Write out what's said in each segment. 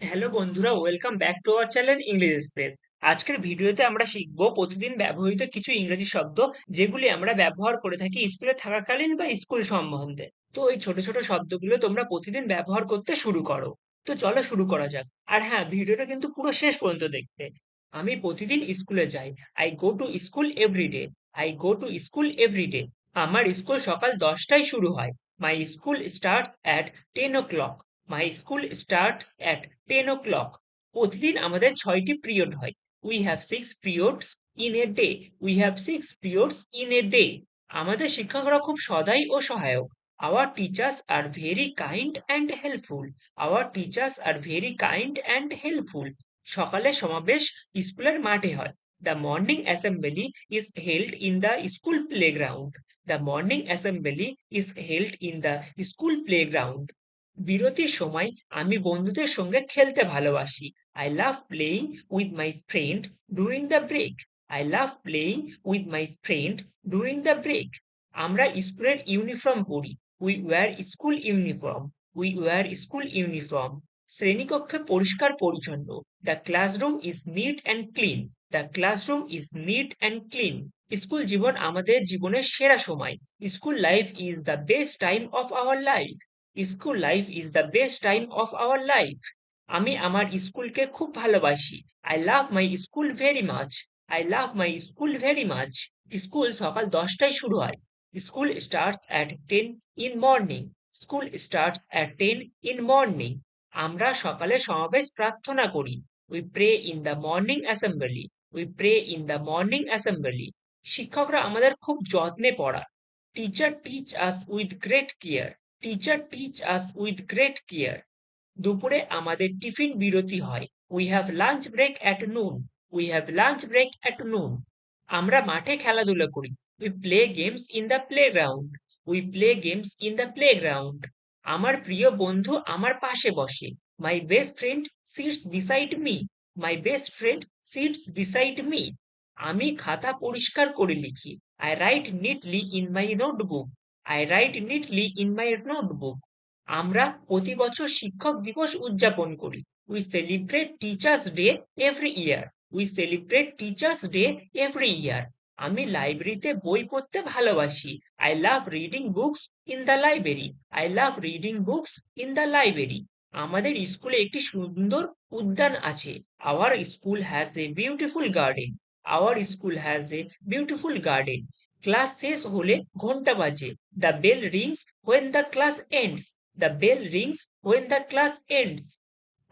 Hello বন্ধুরা welcome back to our channel English express আজকের ভিডিওতে আমরা শিখব প্রতিদিন ব্যবহৃত কিছু ইংরেজি শব্দ যেগুলি আমরা ব্যবহার করে থাকি স্কুলে থাকাকালীন বা স্কুল সম্বন্ধে। তো এই ছোট ছোট শব্দগুলো তোমরা প্রতিদিন ব্যবহার করতে শুরু করো। তো চলো শুরু করা যাক। আর হ্যাঁ ভিডিওটা কিন্তু পুরো শেষ পর্যন্ত দেখতে। আমি প্রতিদিন স্কুলে যাই। I go to school everyday I go to school everyday আমার স্কুল সকাল দশটায় শুরু হয়। My school starts at ten o'clock my school starts at ten o'clock প্রতিদিন আমাদের ছয়টি পিরিয়ড হয়। We have six periods in a day we have six periods in a day আমাদের শিক্ষকরা খুব সদাই ও সহায়ক। Our teachers are very kind and helpful our teachers are very kind and helpful সকালে সমাবেশ স্কুলের মাঠে হয়। The morning assembly is held in the school playground the morning assembly is held in the school playground বিরতির সময় আমি বন্ধুদের সঙ্গে খেলতে ভালোবাসি। I love playing with my friend during the break I love playing with my friend during the break আমরা স্কুলের uniform পরি। We wear school uniform we wear school uniform শ্রেণীকক্ষে পরিষ্কার পরিচ্ছন্ন। The classroom is neat and clean the classroom is neat and clean school জীবন আমাদের জীবনের সেরা সময়। School life is the best time of our life school life is the best time of our life আমি আমার স্কুলকে খুব ভালোবাসি। I love my school very much I love my school very much school সকাল দশটায় শুরু হয়। School starts at ten in morning school starts at ten in morning আমরা সকালে সমাবেশ প্রার্থনা করি। We pray in the morning assembly we pray in the morning assembly শিক্ষকরা আমাদের খুব যত্নে পড়া teacher teach us with great care teacher teach us with great care দুপুরে আমাদের টিফিন বিরতি হয়। We have lunch break at noon we have lunch break at noon আমরা মাঠে খেলাধুলা করি। We play games in the playground we play games in the playground আমার প্রিয় বন্ধু আমার পাশে বসে। My best friend sits beside me my best friend sits beside me আমি খাতা পরিষ্কার করে লিখি। I write neatly in my notebook I write neatly in my notebook আমরা প্রতি বছর শিক্ষক দিবস উদযাপন করি। We celebrate teachers day every year we celebrate teachers day every year আমি লাইব্রেরিতে বই পড়তে ভালোবাসি। I love reading books in the library I love reading books in the library আমাদের স্কুলে একটি সুন্দর উদ্যান আছে। Our school has a beautiful garden our school has a beautiful garden class শেষ হলে ঘণ্টা বাজে। The bell rings when the class ends the bell rings when the class ends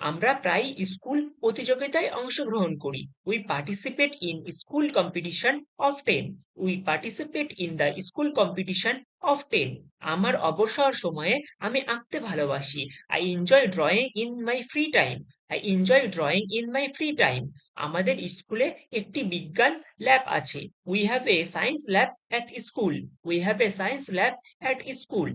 আমরা প্রায় স্কুল প্রতিযোগিতায় অংশগ্রহণ করি। We participate in school competition often we participate in the school competition often আমার অবসর সময়ে আমি আঁকতে ভালোবাসি। I enjoy drawing in my free time I enjoy drawing in my free time আমাদের স্কুলে একটি বিজ্ঞান ল্যাব আছে। We have a science lab at school we have a science lab at school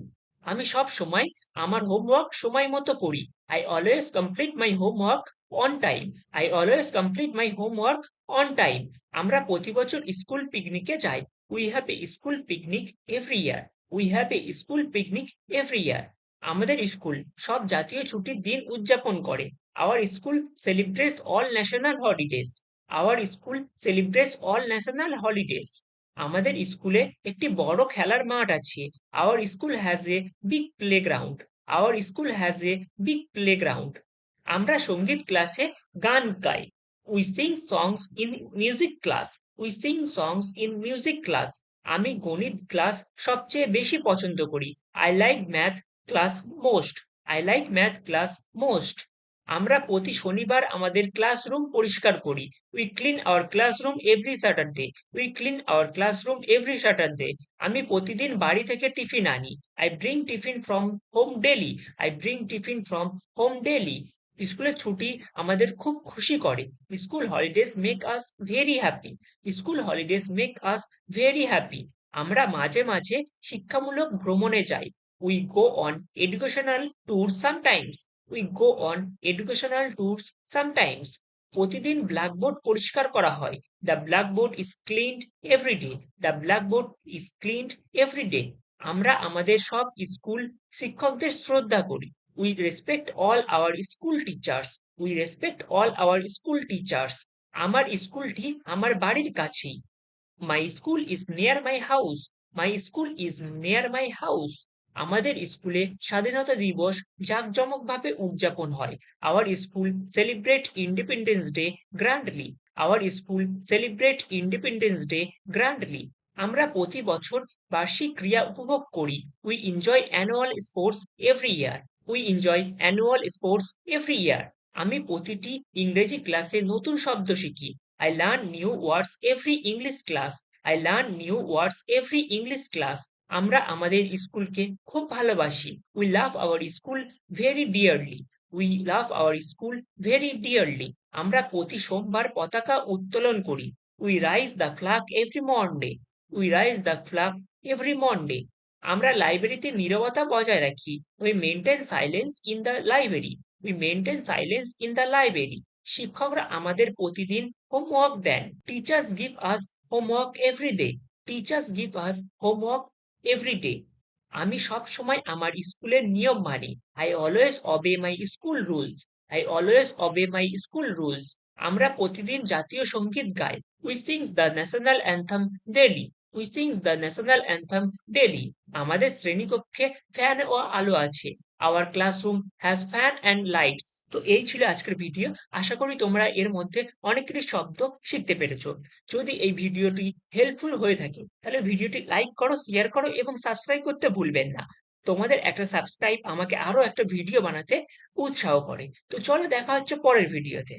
আমি সব সময় আমার হোমওয়ার্ক সময় মতো করি। I always complete my homework on time I always complete my homework on time আমরা প্রতি বছর স্কুল পিকনিকে যাই। We have a school picnic every year we have a school picnic every year আমাদের স্কুল সব জাতীয় ছুটির দিন উদযাপন করে। Our school celebrates all national holidays our school celebrates all national holidays আমাদের স্কুলে একটি বড় খেলার মাঠ আছে। Our school has a big playground our school has a big playground আমরা সংগীত ক্লাসে গান গাই। We sing songs in music class we sing songs in music class আমি গণিত ক্লাস সবচেয়ে বেশি পছন্দ করি। I like math class most I like math class most আমরা প্রতি শনিবার আমাদের ক্লাসরুম পরিষ্কার করি। We clean our classroom every Saturday we clean our classroom every Saturday আমি প্রতিদিন বাড়ি থেকে টিফিন আনি। I bring tiffin from home daily I bring tiffin from home daily স্কুলের ছুটি আমাদের খুব খুশি করে। School holidays make us very happy school holidays make us very happy আমরা মাঝে মাঝে শিক্ষামূলক ভ্রমণে যাই। We go on educational tour sometimes we go on educational tours sometimes প্রতিদিন ব্ল্যাকবোর্ড পরিষ্কার করা হয়। The blackboard is cleaned everyday the blackboard is cleaned everyday আমরা আমাদের সব স্কুল শিক্ষকদের শ্রদ্ধা করি। We respect all our school teachers we respect all our school teachers আমার স্কুলটি আমার বাড়ির কাছেই। My school is near my house my school is near my house আমাদের স্কুলে স্বাধীনতা দিবস জাঁকজমকভাবে উদযাপন হয়। Our school celebrate independence day grandly our school celebrate Independence Day grandly আমরা প্রতি বছর বার্ষিক ক্রিয়া উপভোগ করি। We enjoy annual sports every year we enjoy annual sports every year আমি প্রতিটি ইংরেজি ক্লাসে নতুন শব্দ শিখি। I learn new words every English class I learn new words every English class আমরা আমাদের স্কুলকে খুব ভালোবাসি। We love our school very dearly we love our school very dearly আমরা প্রতি সোমবার পতাকা উত্তোলন করি। We rise the flag every Monday we rise the flag every Monday আমরা লাইব্রেরিতে নীরবতা বজায় রাখি। We maintain silence in the library we maintain silence in the library শিক্ষকরা আমাদের প্রতিদিন হোমওয়ার্ক দেন। Teachers give us homework every day teachers give us homework every day আমি সব সময় আমার স্কুলের নিয়ম মানি। I always obey my school rules I always obey my school rules আমরা প্রতিদিন জাতীয় সংগীত গাই। We sings the national anthem daily we sings the national anthem daily আমাদের শ্রেণীকক্ষে ফ্যান ও আলো আছে। Our classroom has fan and lights তো এই ছিল আজকের ভিডিও আশা করি তোমরা এর মধ্যে অনেক কিছু শব্দ শিখতে পেরেছ। যদি এই ভিডিওটি হেল্পফুল হয়ে থাকে, তাহলে ভিডিওটি লাইক করো শেয়ার করো এবং সাবস্ক্রাইব করতে ভুলবেন না। তোমাদের একটা সাবস্ক্রাইব আমাকে আরও একটা ভিডিও বানাতে উৎসাহ করে। তো চলো দেখা হচ্ছে পরের ভিডিওতে